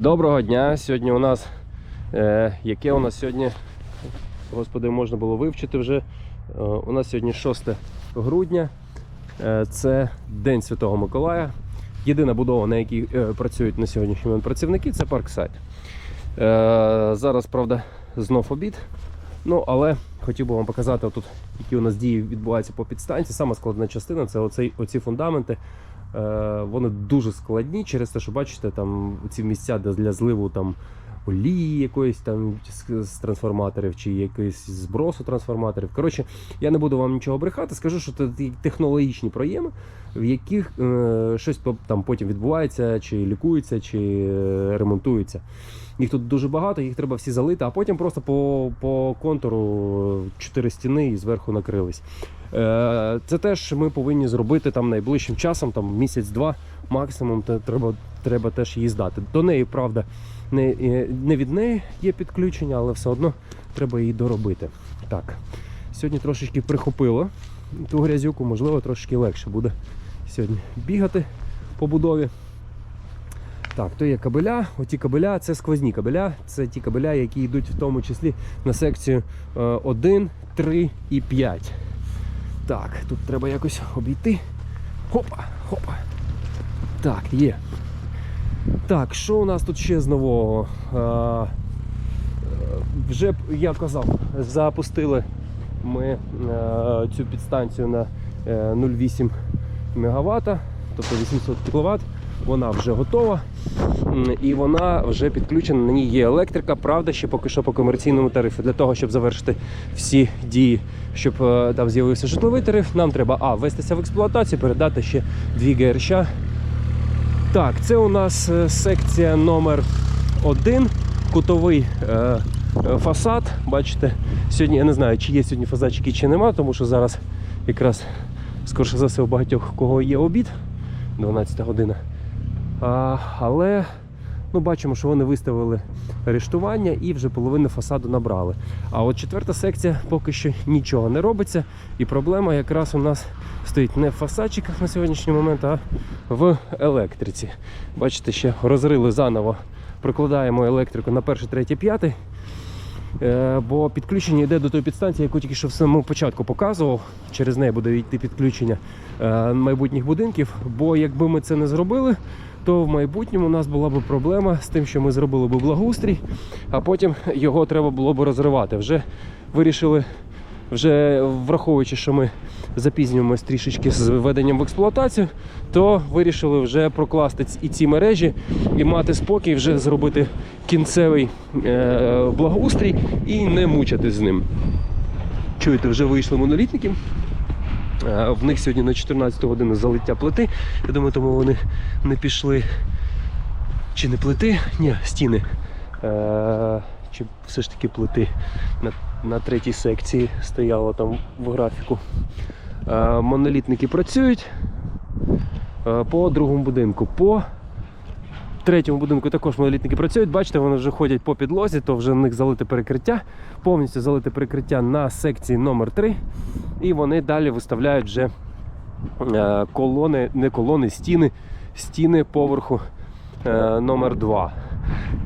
Доброго дня! Сьогодні у нас е, яке у нас сьогодні, господи, можна було вивчити вже. Е, у нас сьогодні 6 грудня. Е, це День Святого Миколая. Єдина будова, на якій е, працюють на сьогоднішній момент працівники, це парксайд. Е, зараз, правда, знов обід. Ну, але хотів би вам показати, отут, які у нас дії відбуваються по підстанції. Сама складна частина це оцей, оці фундаменти. Е, вони дуже складні через те, що бачите, там ці місця де для зливу там олії якоїсь там з, трансформаторів чи якийсь збросу трансформаторів. Коротше, я не буду вам нічого брехати, скажу, що це технологічні проєми, в яких е, щось там потім відбувається, чи лікується, чи е, ремонтується. Їх тут дуже багато, їх треба всі залити, а потім просто по, по контуру чотири стіни і зверху накрились. Е, Це теж ми повинні зробити там найближчим часом, там місяць-два максимум. Треба, треба теж її здати. До неї, правда, не, е, не від неї є підключення, але все одно треба її доробити. Так, сьогодні трошечки прихопило ту грязюку, можливо, трошки легше буде сьогодні бігати по будові. Так, то є кабеля. Оті кабеля це сквозні кабеля. Це ті кабеля, які йдуть в тому числі на секцію е, 1, 3 і 5. Так, тут треба якось обійти. Хопа, хопа. Так, є. Так, що у нас тут ще з нового? А, е, вже я казав, запустили ми е, цю підстанцію на е, 0,8 МВт, тобто 800 кВт. Вона вже готова і вона вже підключена. На ній є електрика, правда, ще поки що по комерційному тарифу. Для того, щоб завершити всі дії, щоб е, там з'явився житловий тариф, нам треба а ввестися в експлуатацію, передати ще дві ГРЩ. Так, це у нас е, секція номер 1 кутовий е, е, фасад. Бачите, сьогодні я не знаю, чи є сьогодні фасадчики, чи нема, тому що зараз якраз скорше за все у багатьох кого є обід, 12 година. А, але ну, бачимо, що вони виставили арештування і вже половину фасаду набрали. А от четверта секція поки що нічого не робиться. І проблема якраз у нас стоїть не в фасадчиках на сьогоднішній момент, а в електриці. Бачите, ще розрили заново, прокладаємо електрику на перший, третій, п'ятий. Е, Бо підключення йде до тої підстанції, яку тільки що в самому початку показував. Через неї буде йти підключення е, майбутніх будинків. Бо якби ми це не зробили, то в майбутньому у нас була б проблема з тим, що ми зробили б благоустрій, а потім його треба було б розривати. Вже вирішили, вже враховуючи, що ми запізнюємось трішечки з введенням в експлуатацію, то вирішили вже прокласти і ці мережі і мати спокій, вже зробити кінцевий е, благоустрій і не мучитись з ним. Чуєте, вже вийшли монолітники. Е, В них сьогодні на 14 годину залиття плити. Я думаю, тому вони не пішли. Чи не плити? Ні, стіни. Е, Чи все ж таки плити на, на третій секції стояло там в графіку. Е, Монолітники працюють по другому будинку. По третьому будинку також монолітники працюють. Бачите, вони вже ходять по підлозі, то вже в них залите перекриття, повністю залите перекриття на секції номер 3 І вони далі виставляють вже е, колони, не колони, стіни, стіни поверху е, номер 2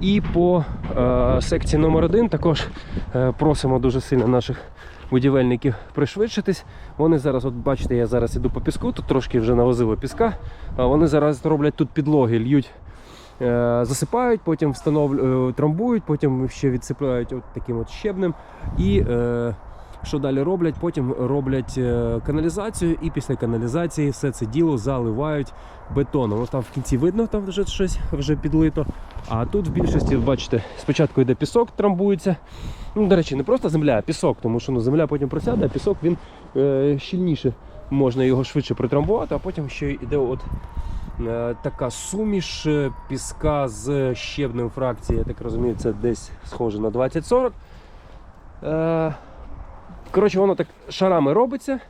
І по е, секції номер 1 також просимо дуже сильно наших будівельників пришвидшитись. Вони зараз, от бачите, я зараз іду по піску, тут трошки вже навозило піска. Вони зараз роблять тут підлоги, льють, засипають, потім встановлюють, трамбують, потім ще відсипають от таким от щебнем. І е, що далі роблять? Потім роблять е, каналізацію, і після каналізації все це діло заливають бетоном. Ось там в кінці видно, там вже щось вже підлито. А тут в більшості, бачите, спочатку йде пісок, трамбується. Ну, до речі, не просто земля, а пісок, тому що ну, земля потім просяде, а пісок він е, щільніше можна його швидше притрамбувати, а потім ще йде от е, така суміш е, піска з щебнем фракції. Я так розумію, це десь схоже на 20-40. Е, коротше, воно так шарами робиться,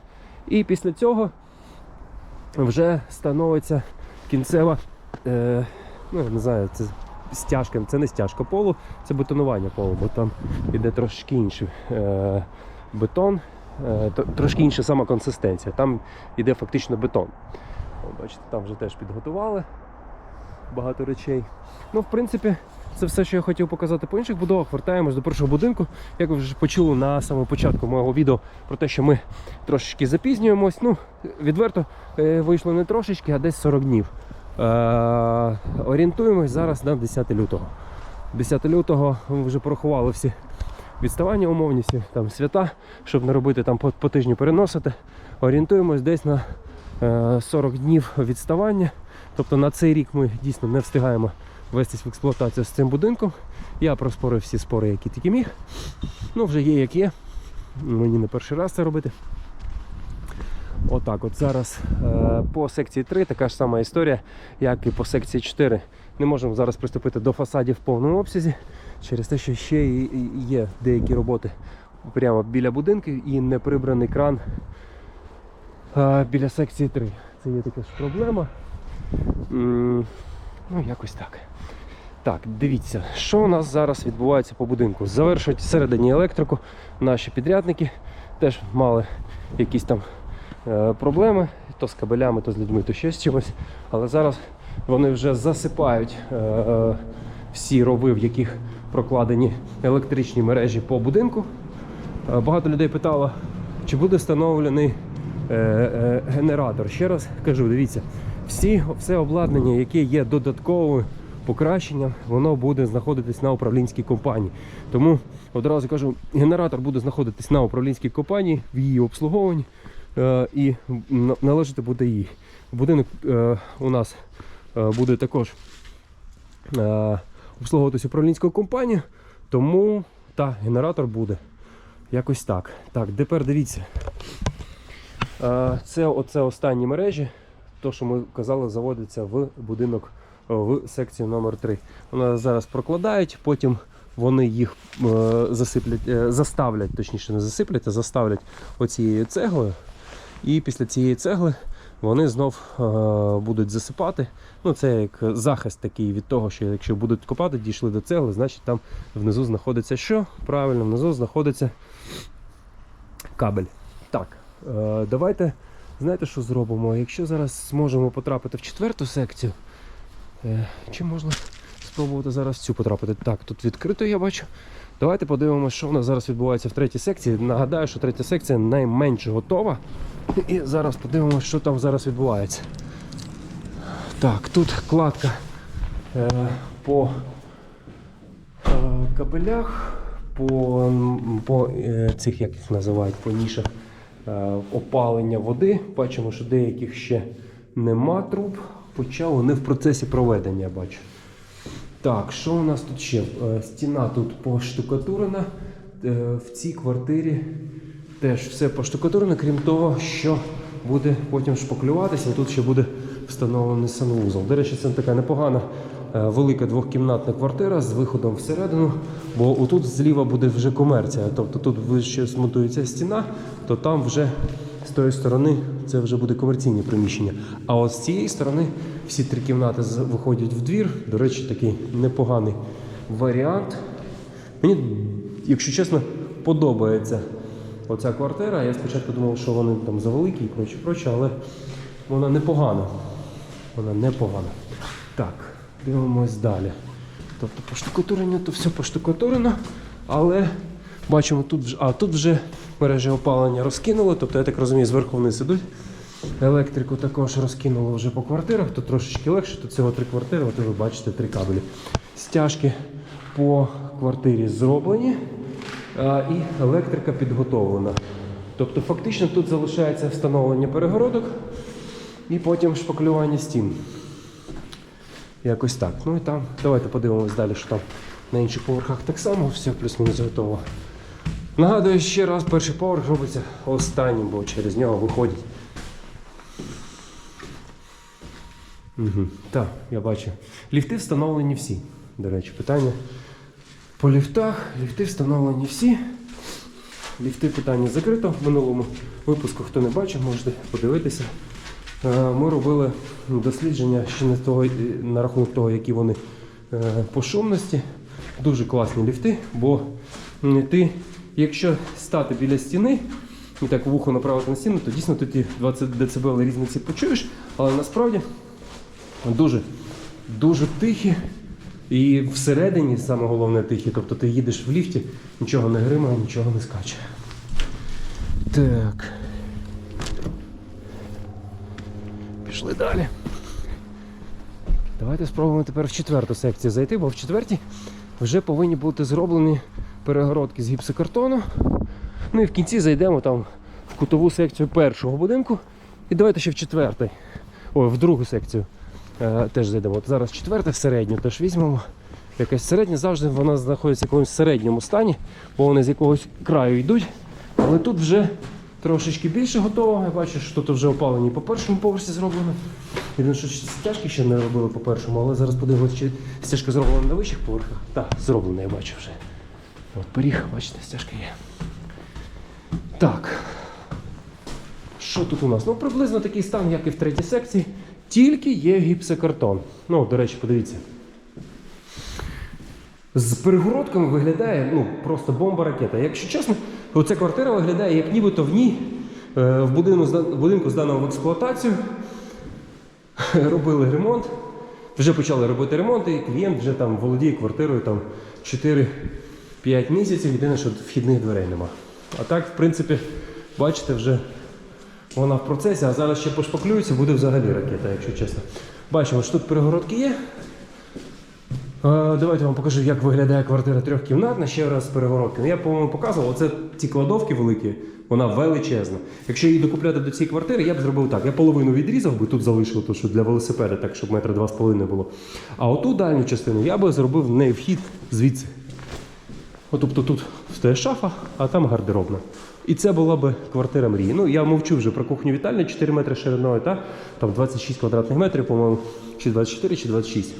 і після цього вже становиться кінцева. Е, ну, не знаю, це стяжка, це не стяжка полу, це бетонування полу, бо там іде трошки інший е, бетон, е, трошки інша сама консистенція. Там іде фактично бетон. Бачите, там вже теж підготували. багато речей. Ну, в принципі, це все, що я хотів показати по інших будовах. Вертаємось до першого будинку. Як ви вже почули на самому початку мого відео про те, що ми трошечки запізнюємось. Ну, відверто е, вийшло не трошечки, а десь 40 днів. Е, орієнтуємось зараз на 10 лютого. 10 лютого ми вже порахували всі відставання умовні, всі там свята, щоб не робити там по, по тижню переносити. Орієнтуємось десь на 40 днів відставання. Тобто на цей рік ми дійсно не встигаємо вестись в експлуатацію з цим будинком. Я проспорив всі спори, які тільки міг. Ну, вже є як є. Мені не перший раз це робити. Отак, от зараз е, по секції 3 така ж сама історія, як і по секції 4. Не можемо зараз приступити до фасадів в повному обсязі, через те, що ще є деякі роботи прямо біля будинків і не прибраний кран е, біля секції 3. Це є така ж проблема. Ну, якось так. Так, дивіться, що у нас зараз відбувається по будинку. Завершують всередині електрику. Наші підрядники теж мали якісь там е, проблеми, то з кабелями, то з людьми, то ще з чимось. Але зараз вони вже засипають е, е, всі рови, в яких прокладені електричні мережі по будинку. Е, Багато людей питало, чи буде встановлений е, е, генератор. Ще раз кажу, дивіться, всі, все обладнання, яке є додатковим покращенням, воно буде знаходитись на управлінській компанії. Тому одразу кажу, генератор буде знаходитись на управлінській компанії в її обслуговуванні е, і належати буде їй. Будинок е, у нас е, буде також е, обслуговуватись управлінською компанією, тому та генератор буде. Якось так. Так, тепер дивіться. Е, Це оце останні мережі. То, що ми казали, заводиться в будинок е, в секцію номер 3 Вона зараз прокладають, потім вони їх е, засиплять, заставлять, точніше не засиплять, а заставлять оцією цеглою. І після цієї цегли вони знов будуть засипати. Ну, це як захист такий від того, що якщо будуть копати, дійшли до цегли, значить там внизу знаходиться що? Правильно, внизу знаходиться кабель. Так, давайте, знаєте, що зробимо? Якщо зараз зможемо потрапити в четверту секцію, е, чи можна спробувати зараз цю потрапити? Так, тут відкрито я бачу. Давайте подивимося, що в нас зараз відбувається в третій секції. Нагадаю, що третя секція найменш готова. І зараз подивимося, що там зараз відбувається. Так, тут кладка е, по е, кабелях, по, по е, цих, як їх називають, по нішах е, опалення води. Бачимо, що деяких ще нема труб, хоча вони в процесі проведення, я бачу. Так, що у нас тут ще? Е, Стіна тут поштукатурена. Е, В цій квартирі теж все поштукатурено, крім того, що буде потім шпаклюватися. Тут ще буде встановлений санвузол. До речі, це така непогана е, велика двохкімнатна квартира з виходом всередину, бо отут зліва буде вже комерція. Тобто тут вище змонтується стіна, то там вже з тої сторони це вже буде комерційне приміщення. А от з цієї сторони всі три кімнати виходять в двір. До речі, такий непоганий варіант. Мені, якщо чесно, подобається оця квартира. Я спочатку думав, що вони там завеликі і проче, проче, але вона непогана. Вона непогана. Так, дивимось далі. Тобто поштукатурення, то все поштукатурено, але бачимо, тут вже, а, тут вже мережі опалення розкинули, тобто, я так розумію, зверху вниз ідуть. Електрику також розкинуло вже по квартирах, тут трошечки легше, тут всього три квартири, от ви бачите три кабелі. Стяжки по квартирі зроблені, а, і електрика підготовлена. Тобто фактично тут залишається встановлення перегородок і потім шпаклювання стін. Якось так. Ну і там, давайте подивимось далі, що там на інших поверхах так само, все плюс-мінус готово. Нагадую ще раз, перший поверх робиться останнім, бо через нього виходять. Угу. Так, я бачу. Ліфти встановлені всі. До речі, питання. По ліфтах, ліфти встановлені всі. Ліфти питання закрито. В минулому випуску, хто не бачив, можете подивитися. Е, Ми робили дослідження ще не того, на рахунок того, які вони е, по шумності. Дуже класні ліфти, бо ти, якщо стати біля стіни і так вухо направити на стіну, то дійсно ти ті 20 дБ різниці почуєш, але насправді дуже дуже тихі. І всередині саме головне тихі. Тобто ти їдеш в ліфті, нічого не гримає, нічого не скаче. Так. Пішли далі. Давайте спробуємо тепер в четверту секцію зайти, бо в четвертій вже повинні бути зроблені перегородки з гіпсокартону. Ну і в кінці зайдемо там в кутову секцію першого будинку. І давайте ще в четвертий. Ой, в другу секцію е, теж зайдемо. От зараз четверта середню теж візьмемо. Якась середня завжди вона знаходиться в якомусь середньому стані, бо вони з якогось краю йдуть. Але тут вже трошечки більше готово. Я бачу, що тут вже опалені по першому поверсі зроблено. Єдине, що стяжки ще не робили по першому, але зараз подивимося, чи стяжка зроблена на вищих поверхах. Так, зроблена, я бачу вже. От пиріг, бачите, стяжка є. Так. Що тут у нас? Ну, приблизно такий стан, як і в третій секції, тільки є гіпсокартон. Ну, до речі, подивіться. З перегородками виглядає ну, просто бомба ракета. Якщо чесно, оця квартира виглядає, як нібито в ній е, в будинку, зда- будинку здано в експлуатацію. Робили ремонт. Вже почали робити ремонт, і клієнт вже там володіє квартирою там 4-5 місяців. Єдине, що вхідних дверей нема. А так, в принципі, бачите, вже вона в процесі, а зараз ще пошпаклюється, буде взагалі ракета, якщо чесно. Бачимо, що тут перегородки є. Е, Давайте вам покажу, як виглядає квартира трьохкімнатна. Ще раз з перегородками. Я, по-моєму, показував, оце ці кладовки великі, вона величезна. Якщо її докупляти до цієї квартири, я б зробив так. Я половину відрізав би, тут залишив, то, що для велосипеда, так, щоб метра два з половиною було. А оту дальню частину я би зробив в неї вхід звідси. От, тобто тут стоїть шафа, а там гардеробна. І це була би квартира мрії. Ну, я мовчу вже про кухню вітальню 4 метри шириною, та? там 26 квадратних метрів, по-моєму, чи 24, чи 26.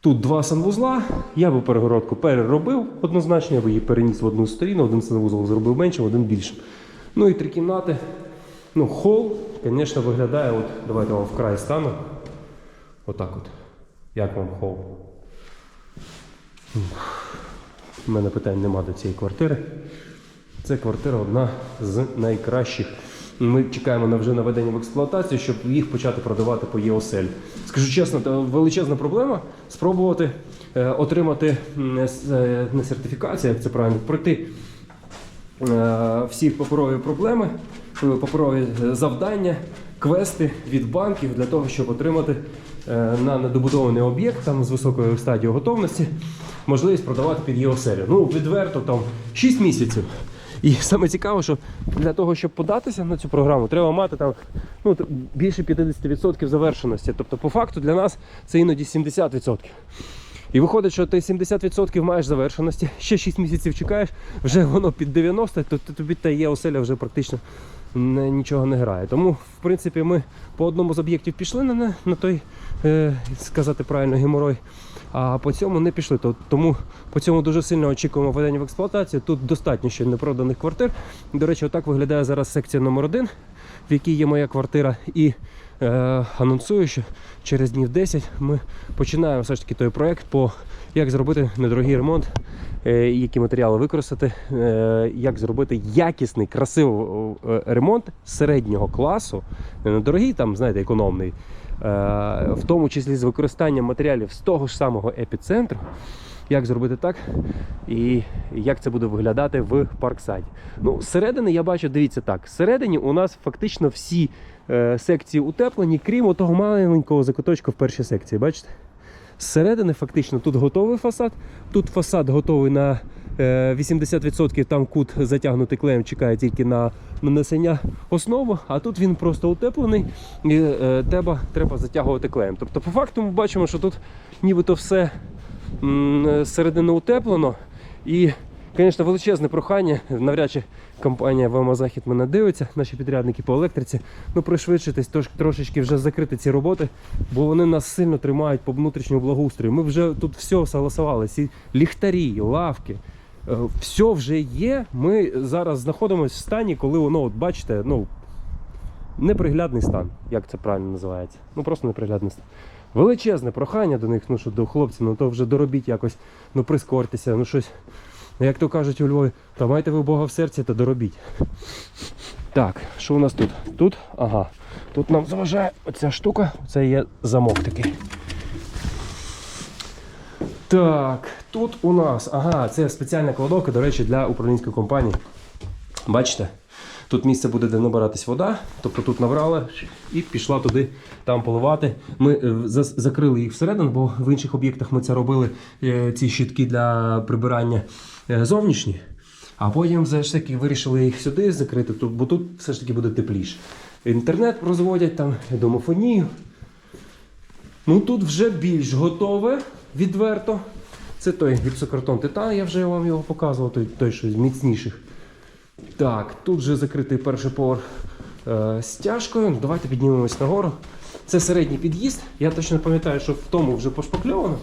Тут два санвузла. Я би перегородку переробив однозначно, я би її переніс в одну сторіну, один санвузол зробив меншим, один більшим. Ну і три кімнати. Ну, хол, звісно, виглядає, от, давайте вам вкрай стану. Отак от. Як вам хол? У мене питань нема до цієї квартири. Це квартира одна з найкращих. Ми чекаємо на вже наведення в експлуатацію, щоб їх почати продавати по ЄОСЕЛь. Скажу чесно, це величезна проблема спробувати е, отримати е, не сертифікацію, як це правильно, пройти е, всі паперові проблеми, паперові завдання, квести від банків для того, щоб отримати на недобудований об'єкт там з високою стадією готовності можливість продавати під ЄОСЕЛю. Ну, відверто там 6 місяців. І саме цікаво, що для того, щоб податися на цю програму, треба мати там ну, більше 50% завершеності. Тобто, по факту для нас це іноді 70%. І виходить, що ти 70% маєш завершеності, ще 6 місяців чекаєш, вже воно під 90, то тобі та є оселя вже практично нічого не грає. Тому, в принципі, ми по одному з об'єктів пішли на, на, на той, е, сказати правильно, геморой, а по цьому не пішли. Тому по цьому дуже сильно очікуємо введення в експлуатацію. Тут достатньо ще непроданих квартир. До речі, отак виглядає зараз секція номер 1 в якій є моя квартира. І е, анонсую, що через днів 10 ми починаємо все ж таки той проект по як зробити недорогий ремонт, е, які матеріали використати, е, як зробити якісний, красивий е, ремонт середнього класу, не недорогий, там, знаєте, економний. Е, В тому числі з використанням матеріалів з того ж самого епіцентру, як зробити так і як це буде виглядати в парксайді. Ну, зсередини я бачу, дивіться так. Зсередині у нас фактично всі е, секції утеплені, крім того маленького закуточка в першій секції. Бачите? Зсередини фактично тут готовий фасад. Тут фасад готовий на 80%, там кут затягнутий клеєм, чекає тільки на нанесення основи, а тут він просто утеплений і е, треба, треба затягувати клеєм. Тобто, по факту ми бачимо, що тут нібито все м, зсередини утеплено. І, звісно, величезне прохання. Навряд чи компанія Захід мене дивиться, наші підрядники по електриці. Ну, пришвидшитись, трошечки вже закрити ці роботи, бо вони нас сильно тримають по внутрішньому благоустрою. Ми вже тут все согласували, всі ліхтарі, лавки. Е, Все вже є. Ми зараз знаходимося в стані, коли воно, от бачите, ну, неприглядний стан, як це правильно називається. Ну просто неприглядний стан. Величезне прохання до них, ну що до хлопців, ну то вже доробіть якось, ну прискортеся, ну щось. Ну, Як то кажуть у Львові, та майте ви Бога в серці, то доробіть. Так, що у нас тут? Тут, ага, тут нам заважає оця штука, це є замок такий. Так, тут у нас, ага, це спеціальна кладовка, до речі, для управлінської компанії. Бачите? Тут місце буде, де набиратись вода, тобто тут набрали і пішла туди там поливати. Ми е, закрили їх всередину, бо в інших об'єктах ми це робили е, ці щітки для прибирання е, зовнішні. А потім все ж таки вирішили їх сюди закрити, бо тут все ж таки буде тепліше. Інтернет розводять там, домофонію. Ну тут вже більш готове, відверто. Це той гіпсокартон титан, я вже вам його показував, той, той що з міцніших. Так, тут вже закритий перший поверх е, стяжкою. Давайте піднімемось нагору. Це середній під'їзд. Я точно пам'ятаю, що в тому вже пошпакльовано.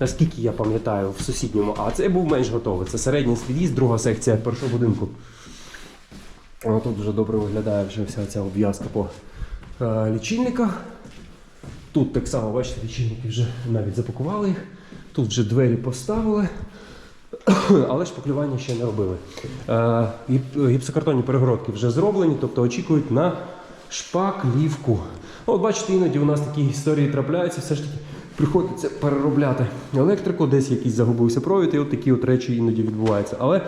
Наскільки я пам'ятаю, в сусідньому, а це був менш готовий. Це середній під'їзд, друга секція першого будинку. О, тут вже добре виглядає вже вся ця обв'язка по е, лічильниках. Тут так само, бачите, лічильники вже навіть запакували їх. Тут вже двері поставили. Але шпаклювання ще не робили. Е, Гіпсокартонні перегородки вже зроблені, тобто очікують на шпаклівку. От бачите, іноді у нас такі історії трапляються, все ж таки приходиться переробляти електрику, десь якийсь загубився провід, і от такі от речі іноді відбуваються. Але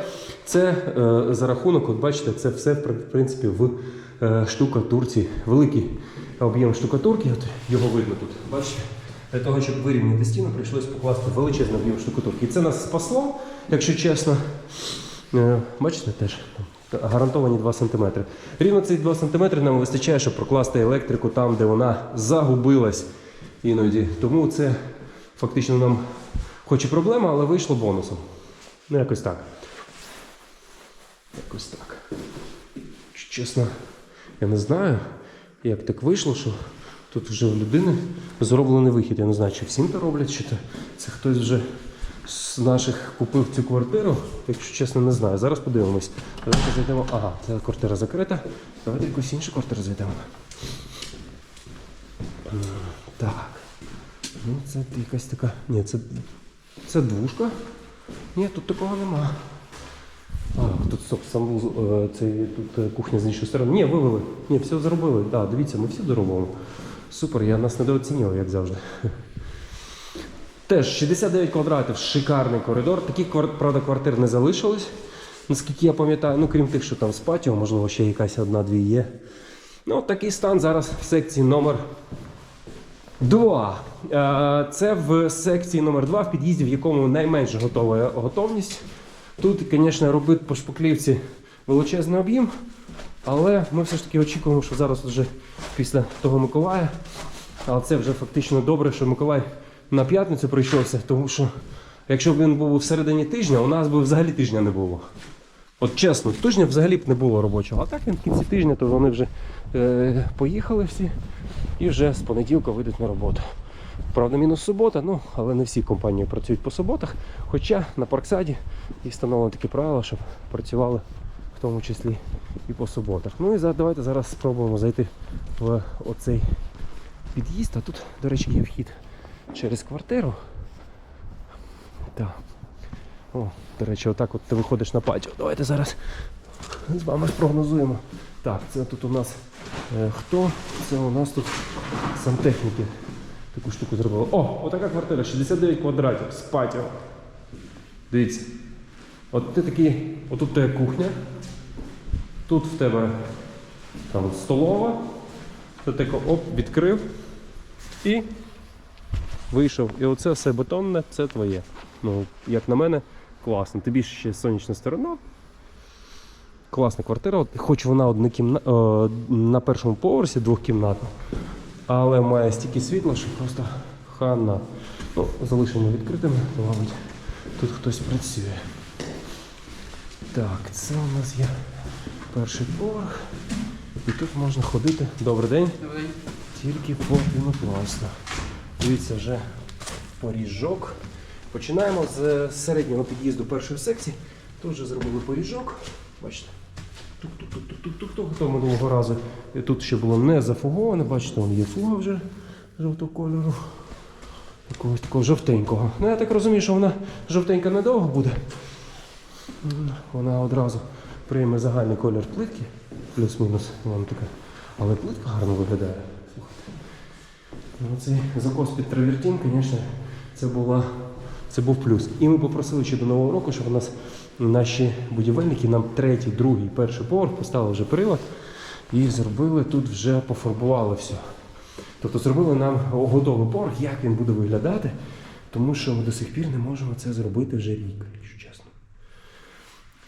це е, за рахунок, от бачите, це все в в принципі в е, штукатурці. Великий об'єм штукатурки, от його видно тут. Бачите? Для того, щоб вирівняти стіну, прийшлося покласти величезний об'єм штукатурки. І це нас спасло, якщо чесно. Е, Бачите, теж гарантовані 2 см. Рівно ці 2 см нам вистачає, щоб прокласти електрику там, де вона загубилась іноді. Тому це фактично нам хоч і проблема, але вийшло бонусом. Ну, якось так. Якось так. Чесно, я не знаю, як так вийшло, що тут вже в людини зроблений вихід. Я не знаю, чи всім то роблять, чи то це хтось вже з наших купив цю квартиру. Якщо чесно, не знаю. Зараз подивимось. Давайте зайдемо. Ага, ця квартира закрита. Давайте якусь іншу квартиру зайдемо. Так. Ну, це якась така. Ні, це, це двушка. Ні, тут такого нема. Тут стоп, санвуз, е, це тут е, кухня з іншої сторони. Ні, вивели. Ні, все зробили. Так, дивіться, ми все доробимо. Супер, я нас недооцінював, як завжди. Теж 69 квадратів, шикарний коридор. Таких правда, квартир не залишилось. Наскільки я пам'ятаю, ну крім тих, що там з патіо, можливо, ще якась одна-дві є. Ну, такий стан зараз в секції номер 2. Е, Це в секції номер 2 в під'їзді, в якому найменше готова готовність. Тут, звісно, робити по шпаклівці величезний об'єм, але ми все ж таки очікуємо, що зараз вже після того Миколая. Але це вже фактично добре, що Миколай на п'ятницю прийшовся, тому що якщо б він був всередині тижня, у нас би взагалі тижня не було. От чесно, тижня взагалі б не було робочого. А так він в кінці тижня, то вони вже е, поїхали всі і вже з понеділка вийдуть на роботу. Правда, мінус субота, ну, але не всі компанії працюють по суботах. Хоча на Парксаді і встановлено такі правила, щоб працювали в тому числі і по суботах. Ну і давайте зараз спробуємо зайти в оцей під'їзд. А тут, до речі, є вхід через квартиру. Так. О, до речі, отак от ти виходиш на патіо. Давайте зараз з вами спрогнозуємо. Так, це тут у нас е, хто? Це у нас тут сантехніки. Таку штуку зробили. О, отака квартира, 69 квадратів з патіо. Дивіться. От ти такий, отут тебе кухня. Тут в тебе там столова. Ти тако оп, відкрив і вийшов. І оце все бетонне, це твоє. Ну, як на мене, класно. Тобі ще сонячна сторона. Класна квартира, хоч вона однокімна... е, на першому поверсі двохкімнатна, але має стільки світла, що просто хана. Ну, залишимо відкритими, то, мабуть, тут хтось працює. Так, це у нас є перший поверх. І тут можна ходити. Добрий день. Тільки по пінопласту. Дивіться, вже поріжок. Починаємо з середнього під'їзду першої секції. Тут вже зробили поріжок. Бачите. Тук-тук-тук-тук-тук-тук. Того минулого разу. Тут ще було не зафуговане. Бачите, вон є фуга вже жовтого кольору. Якогось такого жовтенького. Ну я так розумію, що вона жовтенька недовго буде. Вона одразу прийме загальний колір плитки. Плюс-мінус. Вона така. Але плитка гарно виглядає. Слухайте. Ну, цей закос під травертін, звісно, це була Це був плюс. І ми попросили ще до Нового року, щоб у нас наші будівельники нам третій, другий, перший поверх поставили вже прилад і зробили тут вже пофарбували все. Тобто зробили нам готовий поверх, як він буде виглядати, тому що ми до сих пір не можемо це зробити вже рік, якщо чесно.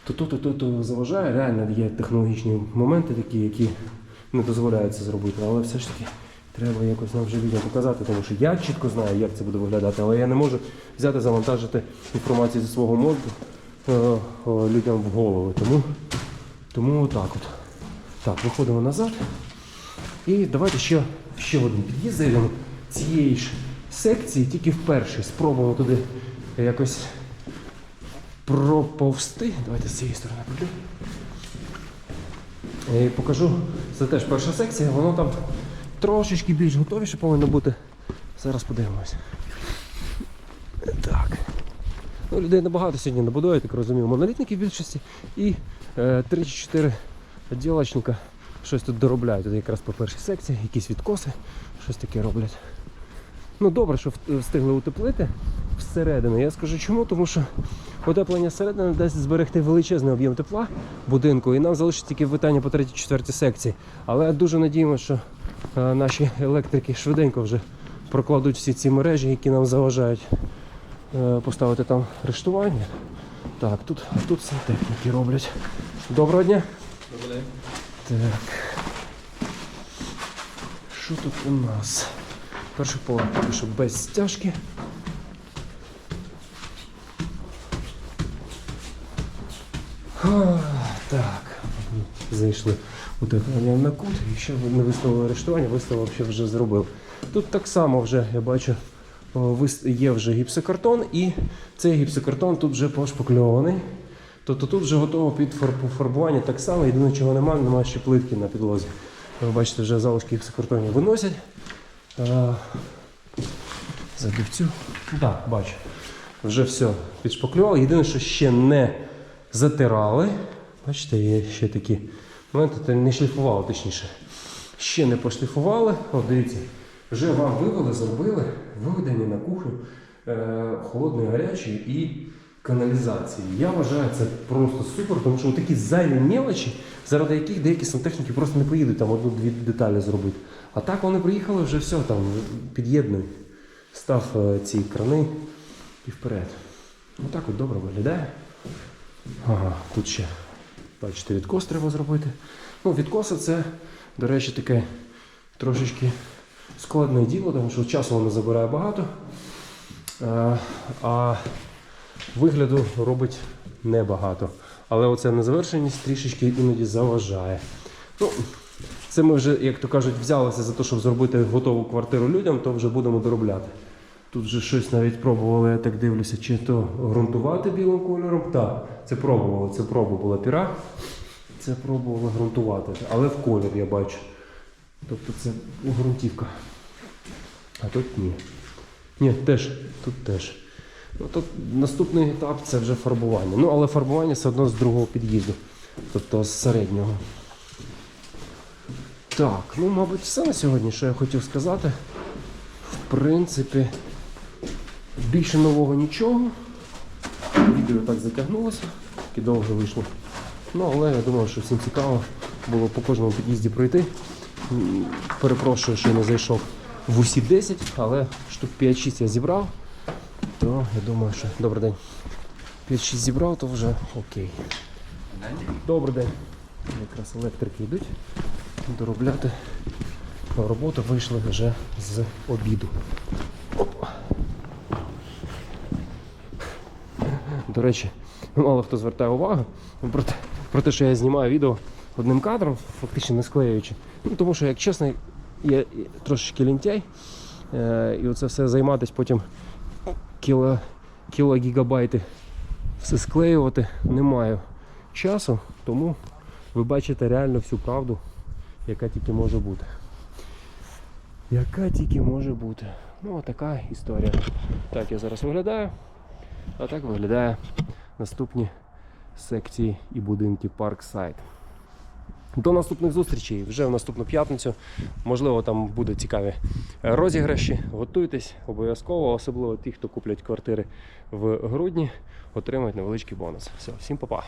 То то, то, то, то заважає, реально є технологічні моменти такі, які не дозволяють це зробити, але все ж таки треба якось нам вже людям показати, тому що я чітко знаю, як це буде виглядати, але я не можу взяти, завантажити інформацію зі свого мозку людям в голову. Тому, тому отак от. Так, виходимо назад. І давайте ще, ще один під'їзд зайдемо цієї ж секції, тільки вперше. Спробуємо туди якось проповсти. Давайте з цієї сторони пройду. І покажу. Це теж перша секція, воно там трошечки більш готовіше повинно бути. Зараз подивимось. Так. Ну, людей небагато сьогодні на будові, я так розумію, монолітники в більшості. І е, 3 чи 4 відділочника щось тут доробляють. Тут якраз по першій секції, якісь відкоси, щось таке роблять. Ну добре, що встигли утеплити всередину. Я скажу чому, тому що утеплення всередини дасть зберегти величезний об'єм тепла будинку, і нам залишиться тільки питання по третій, четвертій секції. Але дуже надіємося, що е, наші електрики швиденько вже прокладуть всі ці мережі, які нам заважають поставити там рештування. Так, тут, тут сантехніки роблять. Доброго дня. Так. Що тут у нас? Перший поверх поки що без стяжки. А, Так. Зайшли утеплення на кут і ще не виставили арештування, виставив вже зробив. Тут так само вже я бачу є вже гіпсокартон, і цей гіпсокартон тут вже пошпакльований. Тобто тут вже готово під фарбування так само, єдине чого немає, немає ще плитки на підлозі. Ви бачите, вже залишки гіпсокартонів виносять. А, Забивцю. Так, бачу. Вже все підшпаклювали. Єдине, що ще не затирали. Бачите, є ще такі моменти, не шліфували, точніше. Ще не пошліфували. О, дивіться, вже вам вивели, зробили виведені на кухню е, холодної, гарячої і каналізації. Я вважаю це просто супер, тому що такі зайві мелочі, заради яких деякі сантехніки просто не поїдуть там одну-дві деталі зробити. А так вони приїхали, вже все там під'єднуй, став е, ці крани і вперед. Ну так от добре виглядає. Ага, тут ще, бачите, відкос треба зробити. Ну, відкоси це, до речі, таке трошечки складне діло, тому що часу воно забирає багато. А, а вигляду робить небагато. Але оця незавершеність трішечки іноді заважає. Ну, це ми вже, як то кажуть, взялися за те, щоб зробити готову квартиру людям, то вже будемо доробляти. Тут вже щось навіть пробували, я так дивлюся, чи то ґрунтувати білим кольором. Так, це пробували, це проба була піра. Це пробували ґрунтувати, але в колір я бачу. Тобто це ґрунтівка. А тут ні. Ні, теж, тут теж. Ну, тут наступний етап це вже фарбування. Ну, але фарбування все одно з другого під'їзду, тобто з середнього. Так, ну, мабуть, все на сьогодні, що я хотів сказати. В принципі, більше нового нічого. Відео так затягнулося, таки довго вийшло. Ну, але я думаю, що всім цікаво було по кожному під'їзді пройти. Перепрошую, що я не зайшов в усі 10, але штук 5-6 я зібрав. То я думаю, що добрий день. 5-6 зібрав, то вже окей. Добрий день. Якраз електрики йдуть доробляти роботу вийшли вже з обіду. До речі, мало хто звертає увагу про те, що я знімаю відео одним кадром, фактично не склеюючи. Ну, тому що, як чесно, я трошечки лінтяй. Е, і оце все займатися потім кіло, кіло гігабайти все склеювати не маю часу, тому ви бачите реально всю правду, яка тільки може бути. Яка тільки може бути. Ну, така історія. Так я зараз виглядаю, а так виглядає наступні секції і будинки Парксайд. До наступних зустрічей вже в наступну п'ятницю. Можливо, там будуть цікаві е, розіграші. Готуйтесь обов'язково, особливо ті, хто куплять квартири в грудні, отримають невеличкий бонус. Все, всім па-па.